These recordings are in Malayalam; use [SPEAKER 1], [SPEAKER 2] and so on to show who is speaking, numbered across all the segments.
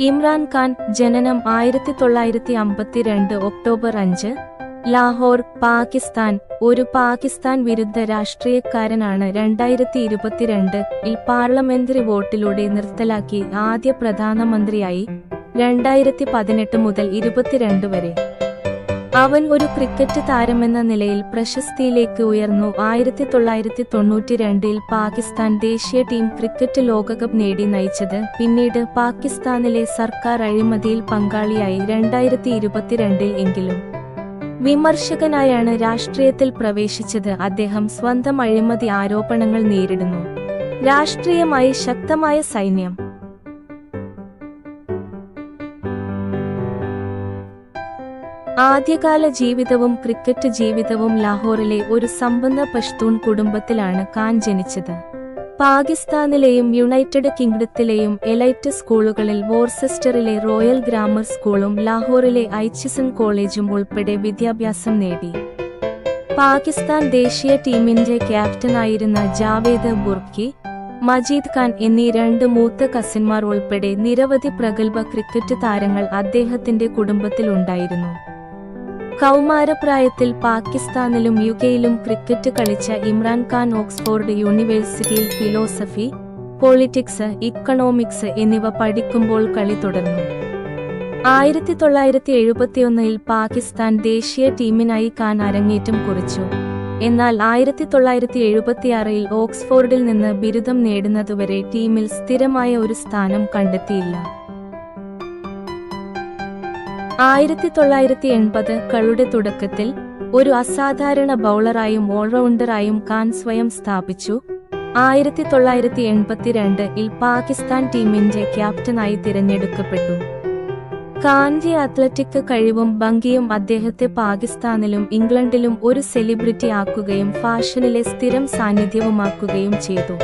[SPEAKER 1] ഇമ്രാൻഖാൻ ജനനം ആയിരത്തി തൊള്ളായിരത്തി അമ്പത്തിരണ്ട് ഒക്ടോബർ അഞ്ച്. ലാഹോർ പാകിസ്ഥാൻ. ഒരു പാകിസ്ഥാൻ വിരുദ്ധ രാഷ്ട്രീയക്കാരനാണ് രണ്ടായിരത്തി ഇരുപത്തിരണ്ട് ഇൽ പാർലമെന്ററി വോട്ടിലൂടെ നിർത്തലാക്കി ആദ്യ പ്രധാനമന്ത്രിയായി രണ്ടായിരത്തി പതിനെട്ട് മുതൽ ഇരുപത്തിരണ്ട് വരെ. അവൻ ഒരു ക്രിക്കറ്റ് താരമെന്ന നിലയിൽ പ്രശസ്തിയിലേക്ക് ഉയർന്നു. ആയിരത്തി തൊള്ളായിരത്തി തൊണ്ണൂറ്റി രണ്ടിൽ പാകിസ്ഥാൻ ദേശീയ ടീം ക്രിക്കറ്റ് ലോകകപ്പ് നേടി നയിച്ചത്. പിന്നീട് പാകിസ്ഥാനിലെ സർക്കാർ അഴിമതിയിൽ പങ്കാളിയായി രണ്ടായിരത്തി ഇരുപത്തിരണ്ടിൽ എങ്കിലും. വിമർശകനായാണ് രാഷ്ട്രീയത്തിൽ പ്രവേശിച്ചത്. അദ്ദേഹം സ്വന്തം അഴിമതി ആരോപണങ്ങൾ നേരിടുന്നു. രാഷ്ട്രീയമായി ശക്തമായ സൈന്യം. ആദ്യകാല ജീവിതവും ക്രിക്കറ്റ് ജീവിതവും ലാഹോറിലെ ഒരു സമ്പന്ന പഷ്തൂൺ കുടുംബത്തിലാണ് ഖാൻ ജനിച്ചത്. പാകിസ്ഥാനിലെയും യുണൈറ്റഡ് കിങ്ഡത്തിലെയും എലൈറ്റ് സ്കൂളുകളിൽ വോർസെസ്റ്ററിലെ റോയൽ ഗ്രാമർ സ്കൂളും ലാഹോറിലെ ഐച്ചിസൺ കോളേജും ഉൾപ്പെടെ വിദ്യാഭ്യാസം നേടി. പാകിസ്ഥാൻ ദേശീയ ടീമിന്റെ ക്യാപ്റ്റനായിരുന്ന ജാവേദ് ബുർക്കി മജീദ് ഖാൻ എന്നീ രണ്ട് മൂത്ത കസിന്മാർ ഉൾപ്പെടെ നിരവധി പ്രഗത്ഭ ക്രിക്കറ്റ് താരങ്ങൾ അദ്ദേഹത്തിന്റെ കുടുംബത്തിലുണ്ടായിരുന്നു. കൗമാരപ്രായത്തിൽ പാകിസ്ഥാനിലും യുകെയിലും ക്രിക്കറ്റ് കളിച്ച ഇമ്രാൻഖാൻ ഓക്സ്ഫോർഡ് യൂണിവേഴ്സിറ്റിയിൽ ഫിലോസഫി പൊളിറ്റിക്സ് ഇക്കണോമിക്സ് എന്നിവ പഠിക്കുമ്പോൾ കളി തുടർന്നു. ആയിരത്തി തൊള്ളായിരത്തി എഴുപത്തിയൊന്നിൽ പാകിസ്ഥാൻ ദേശീയ ടീമിനായി ഖാൻ അരങ്ങേറ്റം കുറിച്ചു. എന്നാൽ ആയിരത്തി തൊള്ളായിരത്തി എഴുപത്തിയാറിൽ ഓക്സ്ഫോർഡിൽ നിന്ന് ബിരുദം നേടുന്നതുവരെ ടീമിൽ സ്ഥിരമായ ഒരു സ്ഥാനം കണ്ടെത്തിയില്ല. ആയിരത്തി തൊള്ളായിരത്തി എൺപത് കളുടെ തുടക്കത്തിൽ ഒരു അസാധാരണ ബൗളറായും ഓൾറൗണ്ടറായും ഖാൻ സ്വയം സ്ഥാപിച്ചു. ആയിരത്തി തൊള്ളായിരത്തി എൺപത്തിരണ്ടിൽ പാകിസ്ഥാൻ ടീമിന്റെ ക്യാപ്റ്റനായി തിരഞ്ഞെടുക്കപ്പെട്ടു. ഖാന്റെ അത്ലറ്റിക് കഴിവും ഭംഗിയും അദ്ദേഹത്തെ പാകിസ്ഥാനിലും ഇംഗ്ലണ്ടിലും ഒരു സെലിബ്രിറ്റി ആക്കുകയും ഫാഷനിലെ സ്ഥിരം സാന്നിധ്യവുമാക്കുകയും ചെയ്തു.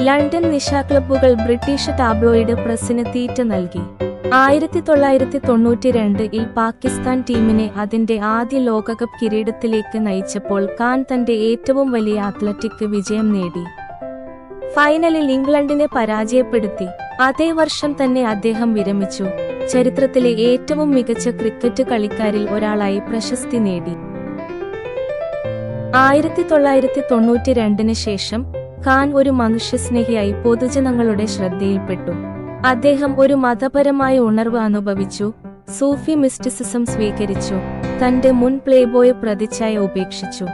[SPEAKER 1] ലണ്ടൻ നിശാ ക്ലബ്ബുകൾ ബ്രിട്ടീഷ് ടാബ്ലോയിഡ് പ്രസിന് തീറ്റ നൽകി. ആയിരത്തി തൊള്ളായിരത്തി തൊണ്ണൂറ്റി രണ്ട് ഇൽ പാകിസ്ഥാൻ ടീമിനെ അതിന്റെ ആദ്യ ലോകകപ്പ് കിരീടത്തിലേക്ക് നയിച്ചപ്പോൾ ഖാൻ തന്റെ ഏറ്റവും വലിയ അത്ലറ്റിക് വിജയം നേടി. ഫൈനലിൽ ഇംഗ്ലണ്ടിനെ പരാജയപ്പെടുത്തി. അതേ വർഷം തന്നെ അദ്ദേഹം വിരമിച്ചു. ചരിത്രത്തിലെ ഏറ്റവും മികച്ച ക്രിക്കറ്റ് കളിക്കാരിൽ ഒരാളായി പ്രശസ്തി നേടി. ആയിരത്തി തൊള്ളായിരത്തി തൊണ്ണൂറ്റി രണ്ടിന് ശേഷം ഖാൻ ഒരു മനുഷ്യസ്നേഹിയായി പൊതുജനങ്ങളുടെ ശ്രദ്ധയിൽപ്പെട്ടു. അദ്ദേഹം ഒരു മതപരമായ ഉണർവ് അനുഭവിച്ചു സൂഫി മിസ്റ്റിസിസം സ്വീകരിച്ചു തന്റെ മുൻ പ്ലേബോയ് പ്രതിച്ഛായ ഉപേക്ഷിച്ചു.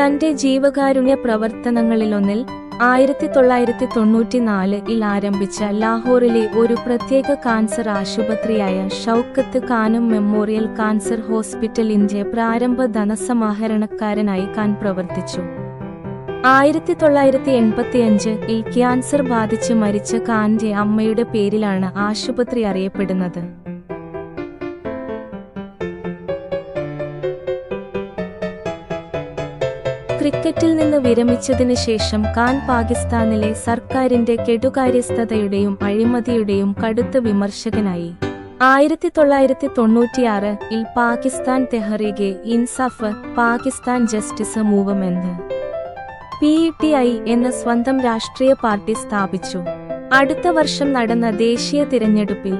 [SPEAKER 1] തന്റെ ജീവകാരുണ്യ പ്രവർത്തനങ്ങളിലൊന്നിൽ ആയിരത്തി തൊള്ളായിരത്തി തൊണ്ണൂറ്റിനാലിൽ ആരംഭിച്ച ലാഹോറിലെ ഒരു പ്രത്യേക കാൻസർ ആശുപത്രിയായ ഷൌക്കത്ത് ഖാനും മെമ്മോറിയൽ കാൻസർ ഹോസ്പിറ്റലിന്റെ പ്രാരംഭ ധനസമാഹരണക്കാരനായി ഖാൻ പ്രവർത്തിച്ചു. ആയിരത്തി തൊള്ളായിരത്തി എൺപത്തിയഞ്ച് ഇൽ ക്യാൻസർ ബാധിച്ച് മരിച്ച ഖാന്റെ അമ്മയുടെ പേരിലാണ് ആശുപത്രി അറിയപ്പെടുന്നത്. ക്രിക്കറ്റിൽ നിന്ന് വിരമിച്ചതിന് ശേഷം ഖാൻ പാകിസ്ഥാനിലെ സർക്കാരിന്റെ കെടുകാര്യസ്ഥതയുടെയും അഴിമതിയുടെയും കടുത്ത വിമർശകനായി. ആയിരത്തി തൊള്ളായിരത്തി തൊണ്ണൂറ്റിയാറ് ഇൽ Pakistan Tehreek-e Insaf Pakistan justice movement P T I എന്ന സ്വന്തം രാഷ്ട്രീയ പാർട്ടി സ്ഥാപിച്ചു. അടുത്ത വർഷം നടന്ന ദേശീയ തിരഞ്ഞെടുപ്പിൽ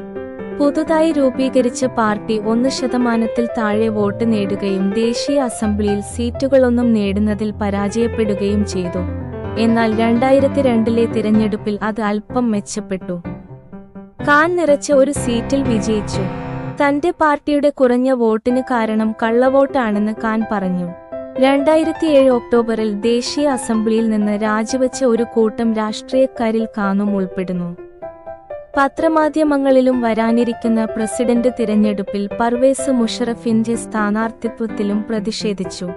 [SPEAKER 1] പുതുതായി രൂപീകരിച്ച പാർട്ടി ഒന്ന് ശതമാനത്തിൽ താഴെ വോട്ട് നേടുകയും ദേശീയ അസംബ്ലിയിൽ സീറ്റുകളൊന്നും നേടുന്നതിൽ പരാജയപ്പെടുകയും ചെയ്തു. എന്നാൽ രണ്ടായിരത്തി രണ്ടിലെ തിരഞ്ഞെടുപ്പിൽ അത് അല്പം മെച്ചപ്പെട്ടു. കാൻ നിറച്ച ഒരു സീറ്റിൽ വിജയിച്ചു. തന്റെ പാർട്ടിയുടെ കുറഞ്ഞ വോട്ടിന് കാരണം കള്ളവോട്ടാണെന്ന് കാൻ പറഞ്ഞു. രണ്ടായിരത്തിയേഴ് ഒക്ടോബറിൽ ദേശീയ അസംബ്ലിയിൽ നിന്ന് രാജിവെച്ച ഒരു കൂട്ടം രാഷ്ട്രീയക്കാരിൽ കാനും ഉൾപ്പെടുന്നു. പത്രമാധ്യമങ്ങളിലും വരാനിരിക്കുന്ന പ്രസിഡന്റ് തിരഞ്ഞെടുപ്പിൽ പർവേസ് മുഷറഫിന്റെ സ്ഥാനാർത്ഥിത്വത്തിലും പ്രതിഷേധിച്ചു.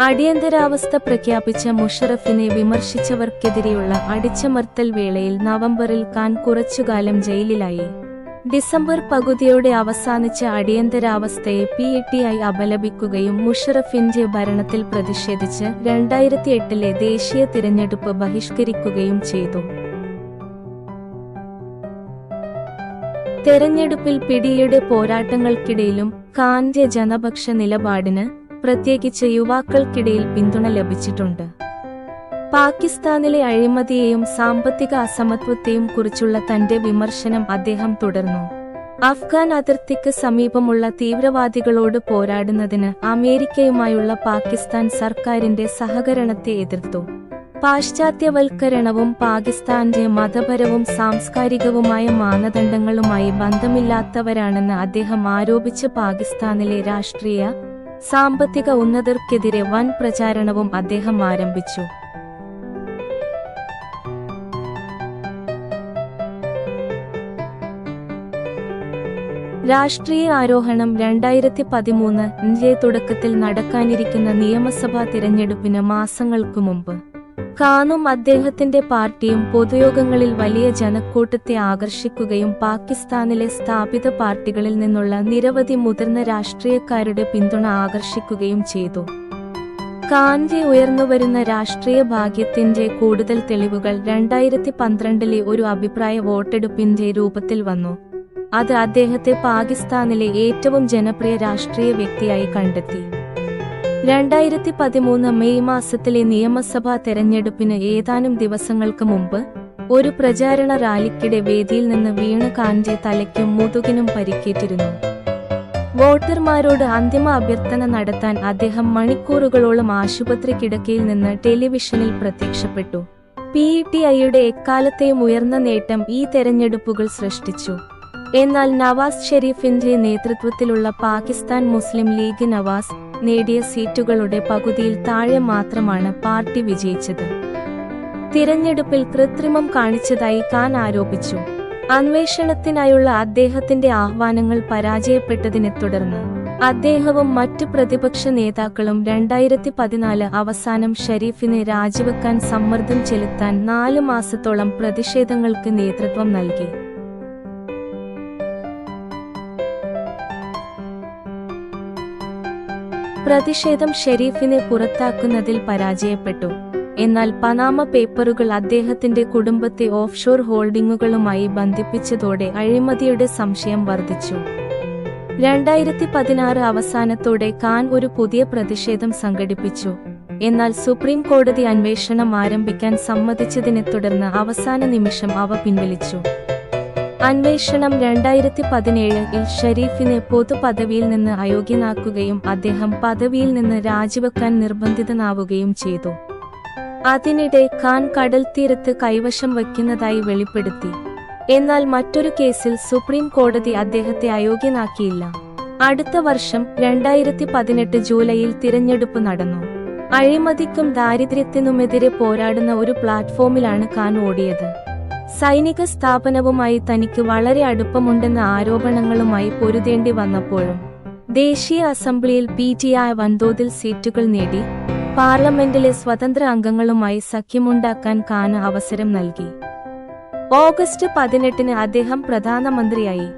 [SPEAKER 1] അടിയന്തരാവസ്ഥ പ്രഖ്യാപിച്ച മുഷറഫിനെ വിമർശിച്ചവർക്കെതിരെയുള്ള അടിച്ചമർത്തൽ വേളയിൽ നവംബറിൽ ഖാൻ കുറച്ചുകാലം ജയിലിലായി. ഡിസംബർ പകുതിയോടെ അവസാനിച്ച അടിയന്തരാവസ്ഥയെ പി ടി ഐ അപലപിക്കുകയും മുഷറഫിന്റെ ഭരണത്തിൽ പ്രതിഷേധിച്ച് രണ്ടായിരത്തി എട്ടിലെ ദേശീയ തിരഞ്ഞെടുപ്പ് ബഹിഷ്കരിക്കുകയും ചെയ്തു. തെരഞ്ഞെടുപ്പിൽ പിടിയുടെ പോരാട്ടങ്ങൾക്കിടയിലും ഖാന്റെ ജനപക്ഷ നിലപാടിന് പ്രത്യേകിച്ച് യുവാക്കൾക്കിടയിൽ പിന്തുണ ലഭിച്ചിട്ടുണ്ട്. പാകിസ്ഥാനിലെ അഴിമതിയെയും സാമ്പത്തിക അസമത്വത്തെയും കുറിച്ചുള്ള തന്റെ വിമർശനം അദ്ദേഹം തുടർന്നു. അഫ്ഗാൻ അതിർത്തിക്ക് സമീപമുള്ള തീവ്രവാദികളോട് പോരാടുന്നതിന് അമേരിക്കയുമായുള്ള പാകിസ്ഥാൻ സർക്കാരിന്റെ സഹകരണത്തെ എതിർത്തു. പാശ്ചാത്യവൽക്കരണവും പാകിസ്ഥാന്റെ മതപരവും സാംസ്കാരികവുമായ മാനദണ്ഡങ്ങളുമായി ബന്ധമില്ലാത്തവരാണെന്ന് അദ്ദേഹം ആരോപിച്ച് പാകിസ്ഥാനിലെ രാഷ്ട്രീയ സാമ്പത്തിക ഉന്നതർക്കെതിരെ വൻ പ്രചാരണവും അദ്ദേഹം ആരംഭിച്ചു. രാഷ്ട്രീയ ആരോഹണം രണ്ടായിരത്തി പതിമൂന്ന് ന്റെ തുടക്കത്തിൽ നടക്കാനിരിക്കുന്ന നിയമസഭാ തിരഞ്ഞെടുപ്പിന് മാസങ്ങൾക്കു മുമ്പ്. കാനും അദ്ദേഹത്തിന്റെ പാർട്ടിയും പൊതുയോഗങ്ങളിൽ വലിയ ജനക്കൂട്ടത്തെ ആകർഷിക്കുകയും പാകിസ്ഥാനിലെ സ്ഥാപിത പാർട്ടികളിൽ നിന്നുള്ള നിരവധി മുതിർന്ന രാഷ്ട്രീയക്കാരുടെ പിന്തുണ ആകർഷിക്കുകയും ചെയ്തു. ഖാന്റെ ഉയർന്നുവരുന്ന രാഷ്ട്രീയ ഭാഗ്യത്തിന്റെ കൂടുതൽ തെളിവുകൾ രണ്ടായിരത്തി പന്ത്രണ്ടിലെ ഒരു അഭിപ്രായ വോട്ടെടുപ്പിന്റെ രൂപത്തിൽ വന്നു. അത് അദ്ദേഹത്തെ പാകിസ്ഥാനിലെ ഏറ്റവും ജനപ്രിയ രാഷ്ട്രീയ വ്യക്തിയായി കണ്ടെത്തി. രണ്ടായിരത്തി പതിമൂന്ന് മെയ് മാസത്തിലെ നിയമസഭാ തെരഞ്ഞെടുപ്പിന് ഏതാനും ദിവസങ്ങൾക്ക് മുമ്പ് ഒരു പ്രചാരണ റാലിക്കിടെ വേദിയിൽ നിന്ന് വീണ് കാഞ്ചെ തലയ്ക്കും മുതുകിനും പരിക്കേറ്റിരുന്നു. വോട്ടർമാരോട് അന്തിമ അഭ്യർത്ഥന നടത്താൻ അദ്ദേഹം മണിക്കൂറുകളോളം ആശുപത്രി കിടക്കയിൽ നിന്ന് ടെലിവിഷനിൽ പ്രത്യക്ഷപ്പെട്ടു. പി ടി ഐയുടെ എക്കാലത്തെയും ഉയർന്ന നേട്ടം ഈ തെരഞ്ഞെടുപ്പുകൾ സൃഷ്ടിച്ചു. എന്നാൽ നവാസ് ഷെരീഫിന്റെ നേതൃത്വത്തിലുള്ള പാകിസ്ഥാൻ മുസ്ലിം ലീഗ് നവാസ് നേടിയ സീറ്റുകളുടെ പകുതിയിൽ താഴെ മാത്രമാണ് പാർട്ടി വിജയിച്ചത്. തിരഞ്ഞെടുപ്പിൽ കൃത്രിമം കാണിച്ചതായി ഖാൻ ആരോപിച്ചു. അന്വേഷണത്തിനായുള്ള അദ്ദേഹത്തിന്റെ ആഹ്വാനങ്ങൾ പരാജയപ്പെട്ടതിനെ തുടർന്ന് അദ്ദേഹവും മറ്റ് പ്രതിപക്ഷ നേതാക്കളും രണ്ടായിരത്തി പതിനാല് അവസാനം ഷരീഫിനെ രാജിവെക്കാൻ സമ്മർദ്ദം ചെലുത്താൻ നാല് മാസത്തോളം പ്രതിഷേധങ്ങൾക്ക് നേതൃത്വം നൽകി. പ്രതിഷേധം ഷെരീഫിനെ പുറത്താക്കുന്നതിൽ പരാജയപ്പെട്ടു. എന്നാൽ പനാമ പേപ്പറുകൾ അദ്ദേഹത്തിന്റെ കുടുംബത്തെ ഓഫ്ഷോർ ഹോൾഡിംഗുകളുമായി ബന്ധിപ്പിച്ചതോടെ അഴിമതിയുടെ സംശയം വർദ്ധിച്ചു. രണ്ടായിരത്തി പതിനാറ് അവസാനത്തോടെ ഖാൻ ഒരു പുതിയ പ്രതിഷേധം സംഘടിപ്പിച്ചു. എന്നാൽ സുപ്രീം കോടതി അന്വേഷണം ആരംഭിക്കാൻ സമ്മതിച്ചതിനെ തുടർന്ന് അവസാന നിമിഷം അവ പിൻവലിച്ചു. അന്വേഷണം രണ്ടായിരത്തി പതിനേഴിൽ ഷരീഫിനെ പൊതുപദവിയിൽ നിന്ന് അയോഗ്യനാക്കുകയും അദ്ദേഹം പദവിയിൽ നിന്ന് രാജിവെക്കാൻ നിർബന്ധിതനാവുകയും ചെയ്തു. അതിനിടെ ഖാൻ കടൽ തീരത്ത് കൈവശം വയ്ക്കുന്നതായി വെളിപ്പെടുത്തി. എന്നാൽ മറ്റൊരു കേസിൽ സുപ്രീം കോടതി അദ്ദേഹത്തെ അയോഗ്യനാക്കിയില്ല. അടുത്ത വർഷം രണ്ടായിരത്തി പതിനെട്ട് ജൂലൈയിൽ തിരഞ്ഞെടുപ്പ് നടന്നു. അഴിമതിക്കും ദാരിദ്ര്യത്തിനുമെതിരെ പോരാടുന്ന ഒരു പ്ലാറ്റ്ഫോമിലാണ് ഖാൻ ഓടിയത്. സൈനിക സ്ഥാപനവുമായി തനിക്ക് വളരെ അടുപ്പമുണ്ടെന്ന ആരോപണങ്ങളുമായി പൊരുതേണ്ടി വന്നപ്പോഴും ദേശീയ അസംബ്ലിയിൽ പി ടി ഐ വൻതോതിൽ സീറ്റുകൾ നേടി പാർലമെന്റിലെ സ്വതന്ത്ര അംഗങ്ങളുമായി സഖ്യമുണ്ടാക്കാൻ ഖാന് അവസരം നൽകി. ഓഗസ്റ്റ് പതിനെട്ടിന് അദ്ദേഹം പ്രധാനമന്ത്രിയായി.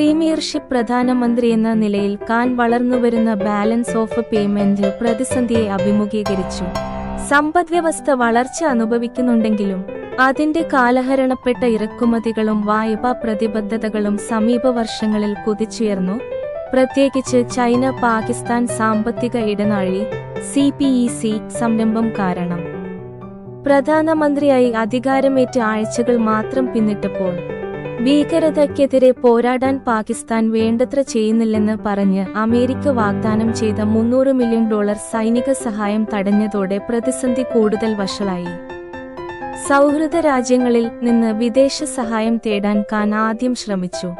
[SPEAKER 1] പ്രീമിയർഷിപ്പ് പ്രധാനമന്ത്രി എന്ന നിലയിൽ കാൻ വളർന്നുവരുന്ന ബാലൻസ് ഓഫ് പേയ്മെന്റ് പ്രതിസന്ധിയെ അഭിമുഖീകരിച്ചു. സമ്പദ്വ്യവസ്ഥ വളർച്ച അനുഭവിക്കുന്നുണ്ടെങ്കിലും അതിന്റെ കാലഹരണപ്പെട്ട ഇറക്കുമതികളും വായ്പാ പ്രതിബദ്ധതകളും സമീപ വർഷങ്ങളിൽ കുതിച്ചുയർന്നു. പ്രത്യേകിച്ച് ചൈന പാകിസ്ഥാൻ സാമ്പത്തിക ഇടനാഴി സി പി ഇ സി സംരംഭം കാരണം. പ്രധാനമന്ത്രിയായി അധികാരമേറ്റ ആഴ്ചകൾ മാത്രം പിന്നിട്ടപ്പോൾ ഭീകരതയ്ക്കെതിരെ പോരാടാൻ പാകിസ്ഥാൻ വേണ്ടത്ര ചെയ്യുന്നില്ലെന്ന് പറഞ്ഞ് അമേരിക്ക വാഗ്ദാനം ചെയ്ത മുന്നൂറ് മില്യൺ ഡോളർ സൈനിക സഹായം തടഞ്ഞതോടെ പ്രതിസന്ധി കൂടുതൽ വഷളായി. സൗഹൃദ രാജ്യങ്ങളിൽ നിന്ന് വിദേശ സഹായം തേടാൻ ഖാൻ ആദ്യം ശ്രമിച്ചു.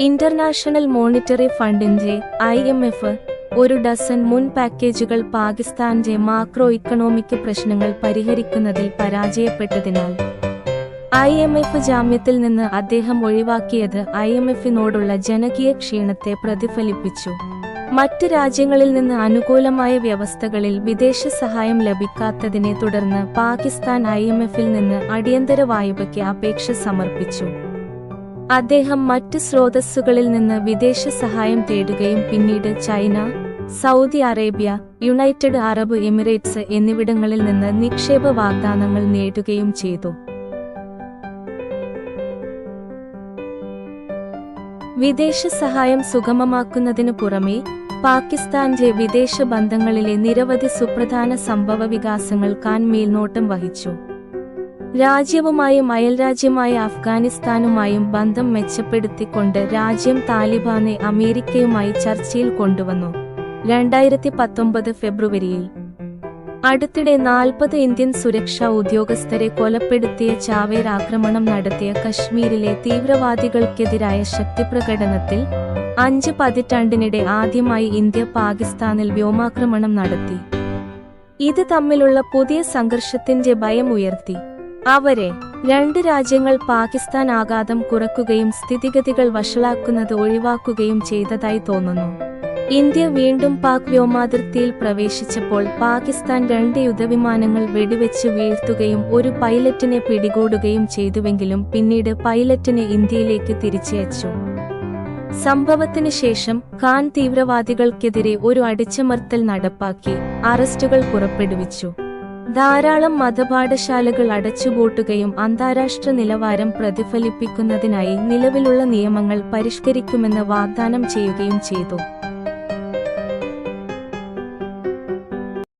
[SPEAKER 1] ഇന്റർനാഷണൽ മോണിറ്ററി ഫണ്ടിന്റെ ഐ എം എഫ് ഒരു ഡസൻ മുൻ പാക്കേജുകൾ പാകിസ്ഥാന്റെ മാക്രോ ഇക്കണോമിക് പ്രശ്നങ്ങൾ പരിഹരിക്കുന്നതിൽ പരാജയപ്പെട്ടതിനാൽ ഐ എം എഫ് ജാമ്യത്തിൽ നിന്ന് അദ്ദേഹം ഒഴിവാക്കിയത് ഐ എം എഫിനോടുള്ള ജനകീയ ക്ഷീണത്തെ പ്രതിഫലിപ്പിച്ചു. മറ്റ് രാജ്യങ്ങളിൽ നിന്ന് അനുകൂലമായ വ്യവസ്ഥകളിൽ വിദേശ സഹായം ലഭിക്കാത്തതിനെ തുടർന്ന് പാകിസ്ഥാൻ ഐ എം എഫിൽ നിന്ന് അടിയന്തര വായ്പയ്ക്ക് അപേക്ഷ സമർപ്പിച്ചു. അദ്ദേഹം മറ്റ് സ്രോതസ്സുകളിൽ നിന്ന് വിദേശ സഹായം തേടുകയും പിന്നീട് China Saudi Arabia United Arab Emirates എന്നിവിടങ്ങളിൽ നിന്ന് നിക്ഷേപ വാഗ്ദാനങ്ങൾ നേടുകയും ചെയ്തു. വിദേശ സഹായം സുഗമമാക്കുന്നതിനു പുറമെ പാകിസ്ഥാന്റെ വിദേശ ബന്ധങ്ങളിലെ നിരവധി സുപ്രധാന സംഭവ വികാസങ്ങൾ ഖാൻ മേൽനോട്ടം വഹിച്ചു. രാജ്യവുമായും അയൽരാജ്യമായ അഫ്ഗാനിസ്ഥാനുമായും ബന്ധം മെച്ചപ്പെടുത്തിക്കൊണ്ട് രാജ്യം താലിബാനെ അമേരിക്കയുമായി ചർച്ചയിൽ കൊണ്ടുവന്നു. രണ്ടായിരത്തി പത്തൊമ്പത് ഫെബ്രുവരിയിൽ അടുത്തിടെ നാൽപ്പത് ഇന്ത്യൻ സുരക്ഷാ ഉദ്യോഗസ്ഥരെ കൊലപ്പെടുത്തിയ ചാവേർ ആക്രമണം നടത്തിയ കശ്മീരിലെ തീവ്രവാദികൾക്കെതിരായ ശക്തിപ്രകടനത്തിൽ അഞ്ച് പതിറ്റാണ്ടിനിടെ ആദ്യമായി ഇന്ത്യ പാകിസ്ഥാനിൽ വ്യോമാക്രമണം നടത്തി. ഇത് തമ്മിലുള്ള പുതിയ സംഘർഷത്തിന്റെ ഭയം ഉയർത്തി. അവരെ രണ്ട് രാജ്യങ്ങൾ പാകിസ്ഥാൻ ആഘാതം കുറക്കുകയും സ്ഥിതിഗതികൾ വഷളാക്കുന്നത് ഒഴിവാക്കുകയും ചെയ്തതായി തോന്നുന്നു. ഇന്ത്യ വീണ്ടും പാക് വ്യോമാതിർത്തിയിൽ പ്രവേശിച്ചപ്പോൾ പാകിസ്ഥാൻ രണ്ട് യുദ്ധവിമാനങ്ങൾ വെടിവെച്ച് വീഴ്ത്തുകയും ഒരു പൈലറ്റിനെ പിടികൂടുകയും ചെയ്തുവെങ്കിലും പിന്നീട് പൈലറ്റിനെ ഇന്ത്യയിലേക്ക് തിരിച്ചയച്ചു. സംഭവത്തിന് ശേഷം ഖാൻ തീവ്രവാദികൾക്കെതിരെ ഒരു അടിച്ചമർത്തൽ നടപ്പാക്കി അറസ്റ്റുകൾ പുറപ്പെടുവിച്ചു. ധാരാളം മതപാഠശാലകൾ അടച്ചുപൂട്ടുകയും അന്താരാഷ്ട്ര നിലവാരം പ്രതിഫലിപ്പിക്കുന്നതിനായി നിലവിലുള്ള നിയമങ്ങൾ പരിഷ്കരിക്കുമെന്ന് വാഗ്ദാനം ചെയ്യുകയും ചെയ്തു.